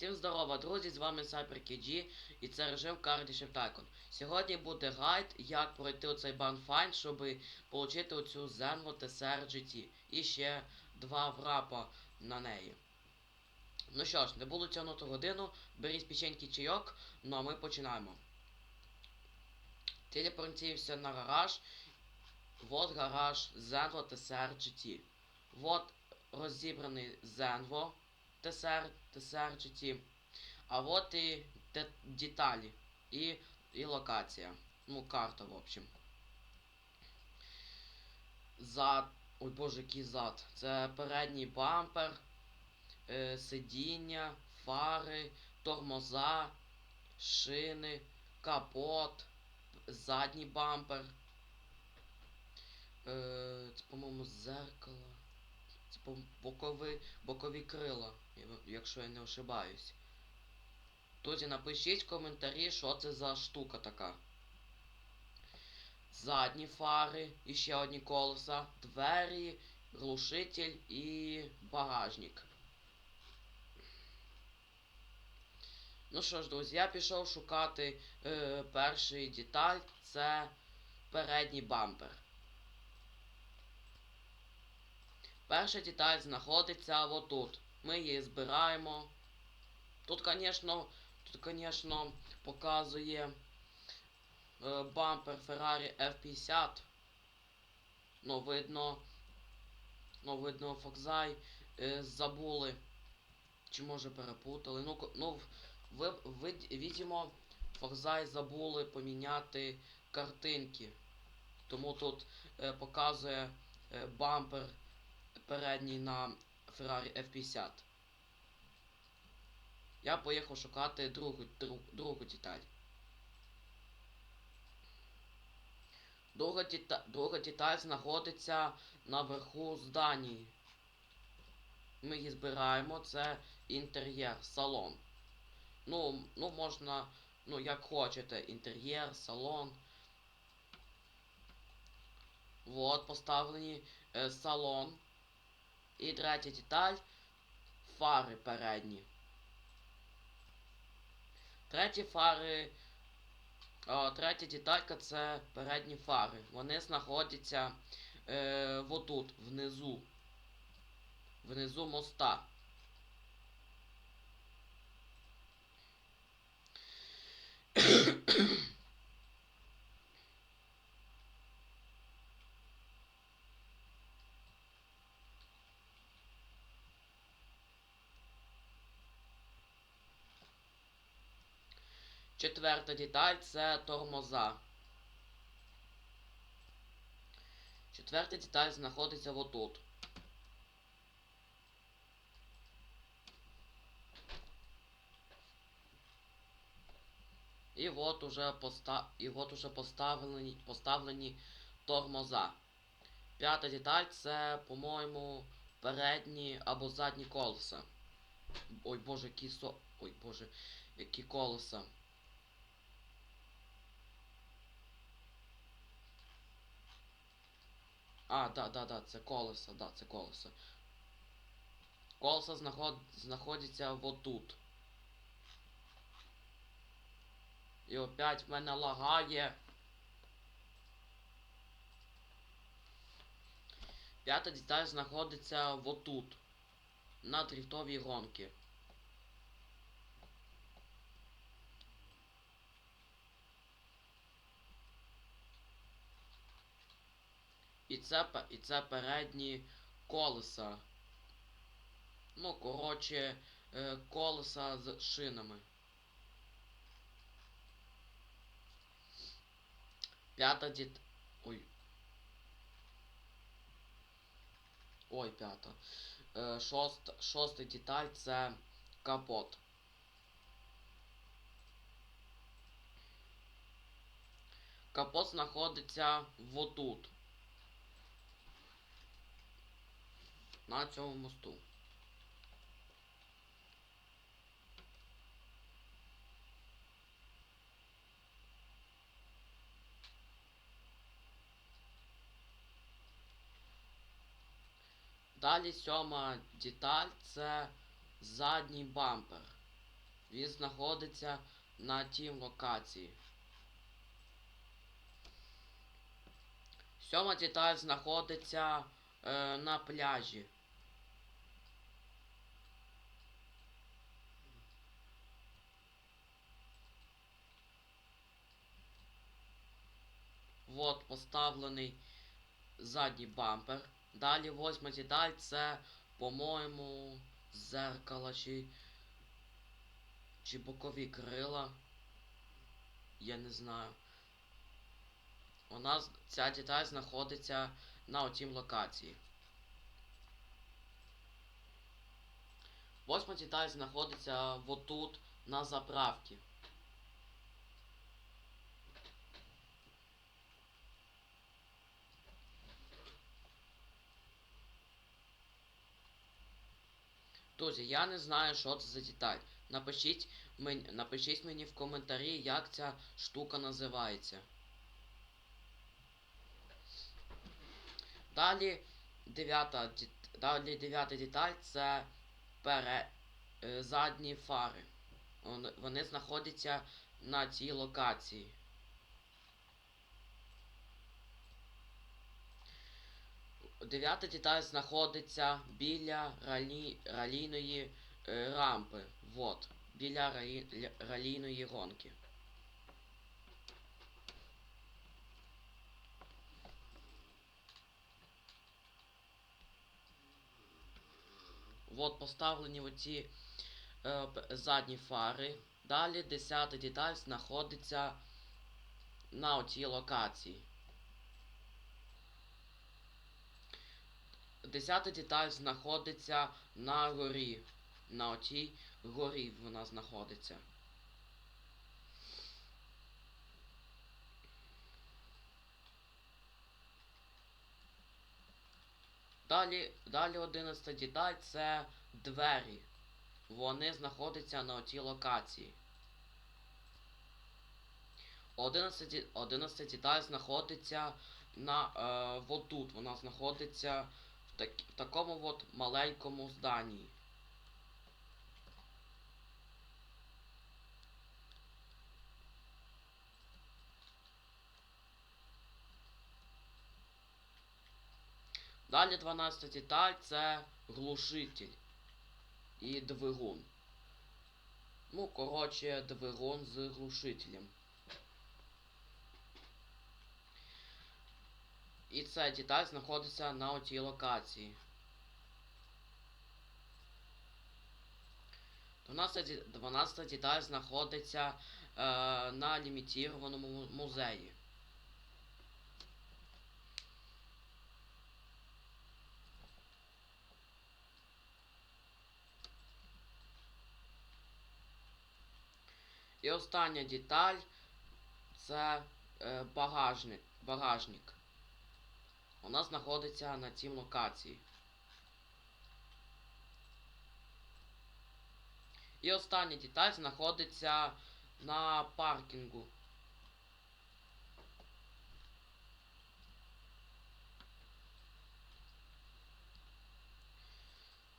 Всім здорова, друзі! З вами CyberKG і це режим Cardiff Tycoon. Сьогодні буде гайд, як пройти оцей банфайн, щоб отримати оцю Zenvo TSR GT. І ще два врапа на неї. Ну що ж, не буду тягнути годину, беріть печенький чайок, ну а ми починаємо. Телепортуємося на гараж. Вот гараж Zenvo TSR GT. Вот розібраний Zenvo TSR, TSR GT. А вот і де- деталі. І, і локація. Ну, карта, в общем. Зад. Ой боже, який зад. Це передній бампер, е, сидіння, фари, тормоза, шини, капот, задній бампер. Е, це, по-моєму, зеркало. Бокові, бокові крила, якщо я не ошибаюсь. Друзі, напишіть в коментарі, що це за штука така. Задні фари, і ще одні колеса, двері, глушитель і багажник. Ну що ж, друзі, я пішов шукати е, перший деталь, це передній бампер. Перша деталь знаходиться отут. Ми її збираємо. Тут, звісно, тут, звісно, показує е, бампер Ferrari F50. Ну, видно, ну, видно, Фокзай е, забули. Чи може перепутали. Ну, ну ви, ви, видимо, Фокзай забули поміняти картинки. Тому тут е, показує е, бампер передній на Ferrari F50. Я поїхав шукати другу, другу, другу деталь. Друга, дета, друга деталь знаходиться наверху здані. Ми її збираємо, це інтер'єр, салон. Ну, ну можна, ну як хочете, інтер'єр, салон. Вот, поставлені е, салон. І третя деталь фари передні. Треті фари. О, третя деталька це передні фари. Вони знаходяться е, отут, внизу. Внизу моста. Четверта деталь це тормоза. Четверта деталь знаходиться отут. І от уже поста... І от уже поставлені, поставлені тормоза. П'ята деталь це, по-моєму, передні або задні колеса. Ой боже, які со... Ой боже, які колеса. А, да, да, да, це колеса, да, це колеса. Колеса знаход... знаходяться отут. І опять в мене лагає. П'ята деталь знаходиться отут. На дрифтовій гонки. І це, і це передні колеса. Ну, коротше, е, колеса з шинами. П'ята діт... Ой. Ой, п'ята. Е, шост... Шоста деталь це капот. Капот знаходиться отут. На цьому мосту. Далі сьома деталь це задній бампер. Він знаходиться на тім локації. Сьома деталь знаходиться е, на пляжі. Вот поставлений задній бампер. Далі восьма деталь це, по-моєму, зеркало чи, чи бокові крила. Я не знаю. У нас ця деталь знаходиться на отім локації. Восьма деталь знаходиться отут на заправці. Друзі, я не знаю, що це за деталь. Напишіть мені, напишіть мені в коментарі, як ця штука називається. Далі дев'ята, далі дев'ята деталь це пере, е, задні фари. Вони, вони знаходяться на цій локації. Дев'ята деталь знаходиться біля ралі, ралійної е, рампи. Вот. Біля ралі, ралійної гонки. Вот поставлені оці е, задні фари. Далі десята деталь знаходиться на оцій локації. Десята деталь знаходиться на горі. На отій горі вона знаходиться. Далі, далі 11 деталь це двері. Вони знаходяться на отій локації. 11, 11 деталь знаходиться на е, вот тут. Вона знаходиться так, в такому от маленькому зданні. Далі 12 деталь це глушитель і двигун. Ну, коротше, двигун з глушителем. І ця деталь знаходиться на отій локації. 12, ді- 12 деталь знаходиться е, на лімітірованому музеї. І остання деталь це е, багажник. багажник. Вона знаходиться на цій локації. І остання деталь знаходиться на паркінгу.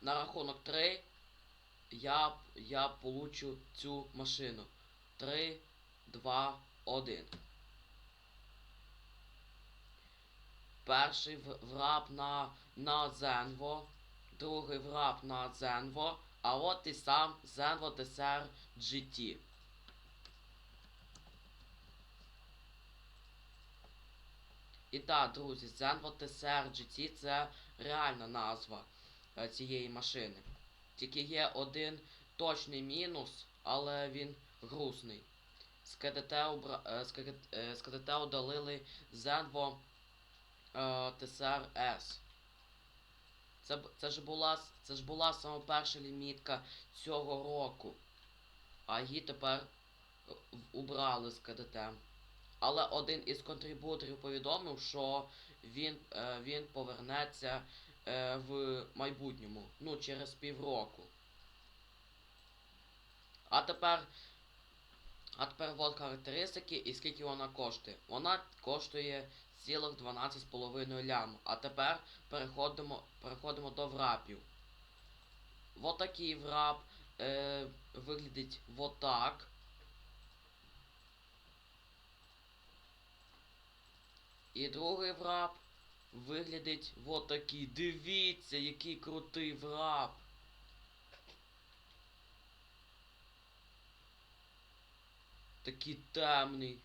На рахунок 3 я, я получу цю машину. 3, 2, 1. Перший враб на, на Зенво, другий враб на Зенво, а от і сам Зенво TSR GT. І так, друзі, Zenvo TSR GT це реальна назва е, цієї машини. Тільки є один точний мінус, але він грустний. З КДТ, е, е, удалили Zenvo е, TSR S. Це, це, ж була, с- це ж була саме перша лімітка цього року. А її тепер е, убрали з КДТ. Але один із контрибуторів повідомив, що він, е, він повернеться в майбутньому, ну, через півроку. А тепер. А тепер от характеристики і скільки вона коштує. Вона коштує 12,5 лям. А тепер переходимо, переходимо до врапів. Вот такий врап е, виглядить вот так. І другий враб виглядить вот такий. Дивіться, який крутий враб. Такий темний.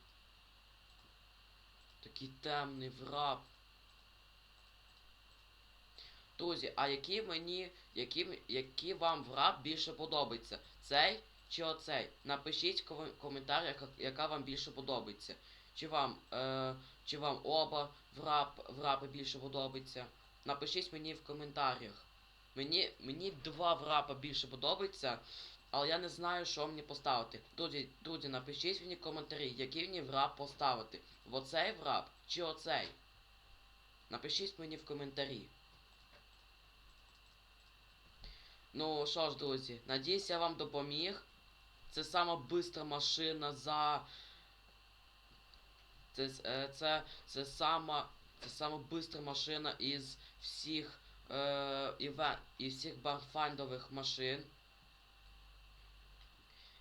Такий темний враб. Друзі, а які мені, які, які вам враб більше подобається? Цей чи оцей? Напишіть в ком- коментарях, як- яка вам більше подобається. Чи вам, е, чи вам оба враб, врапи більше подобається? Напишіть мені в коментарях. Мені, мені два врапа більше подобається, але я не знаю, що мені поставити. Друзі, друзі, напишіть мені коментарі, який мені враб поставити. В оцей враб чи оцей? Напишіть мені в коментарі. Ну що ж, друзі, надіюсь, я вам допоміг. Це сама бистра машина за. Це, е, це, це сама. Це сама бистра машина із всіх е, іве, із всіх барфандових машин.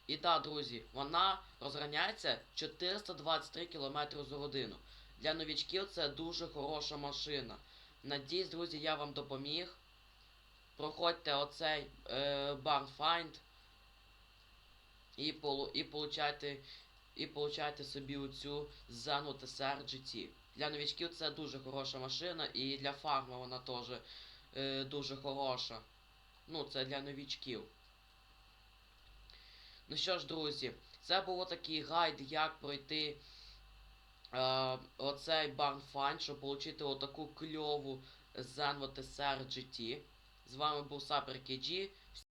І так, друзі, вона розганяється 423 км за годину. Для новічків це дуже хороша машина. Надіюсь, друзі, я вам допоміг. Проходьте оцей е, Barfind і, полу, і получайте і получайте собі оцю Zenwo TSR GT. Для новічків це дуже хороша машина, і для фарма вона теж е, дуже хороша. Ну, це для новічків. Ну що ж, друзі, це було такий гайд, як пройти е, оцей барнфайн, щоб отримати отаку кльову Zenwo TSR GT. З вами був Сапер KG.